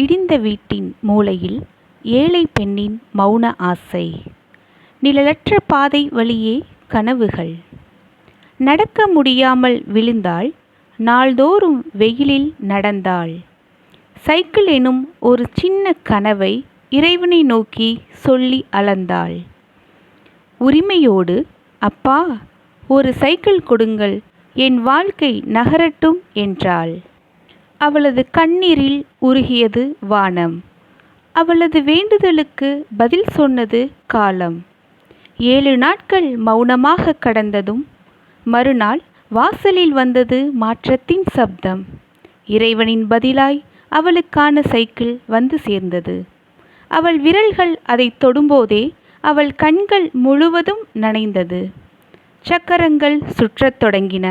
இடிந்த வீட்டின் மூலையில் ஏழை பெண்ணின் மௌன ஆசை. நிழலற்ற பாதை வழியே கனவுகள். நடக்க முடியாமல் விழுந்தாள் நாள்தோறும் வெயிலில் நடந்தாள். சைக்கிள் எனும் ஒரு சின்ன கனவை இறைவனை நோக்கி சொல்லி அளந்தாள். உரிமையோடு அப்பா ஒரு சைக்கிள் கொடுங்கள் என் வாழ்க்கை நகரட்டும் என்றாள். அவளது கண்ணீரில் உருகியது வானம். அவளது வேண்டுதலுக்கு பதில் சொன்னது காலம். ஏழு நாட்கள் மௌனமாக கடந்ததும் மறுநாள் வாசலில் வந்தது மாற்றத்தின் சப்தம். இறைவனின் பதிலாய் அவளுக்கான சைக்கிள் வந்து சேர்ந்தது. அவள் விரல்கள் அதை தொடும்போதே அவள் கண்கள் முழுவதும் நனைந்தது. சக்கரங்கள் சுற்றத் தொடங்கின.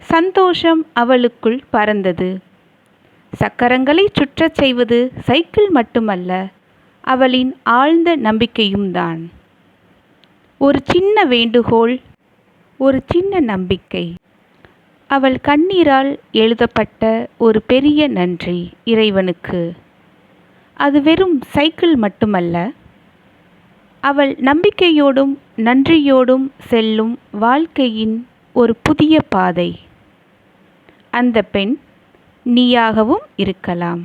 சந்தோஷம் அவளுக்குள் பறந்தது. சக்கரங்களை சுற்றச் செய்வது சைக்கிள் மட்டுமல்ல அவளின் ஆழ்ந்த நம்பிக்கையும் தான் ஒரு சின்ன வேண்டுகோள் ஒரு சின்ன நம்பிக்கை. அவள் கண்ணீரால் எழுதப்பட்ட ஒரு பெரிய நன்றி இறைவனுக்கு. அது வெறும் சைக்கிள் மட்டுமல்ல அவள் நம்பிக்கையோடும் நன்றியோடும் செல்லும் வாழ்க்கையின் ஒரு புதிய பாதை. அந்த பெண் நீயாகவும் இருக்கலாம்.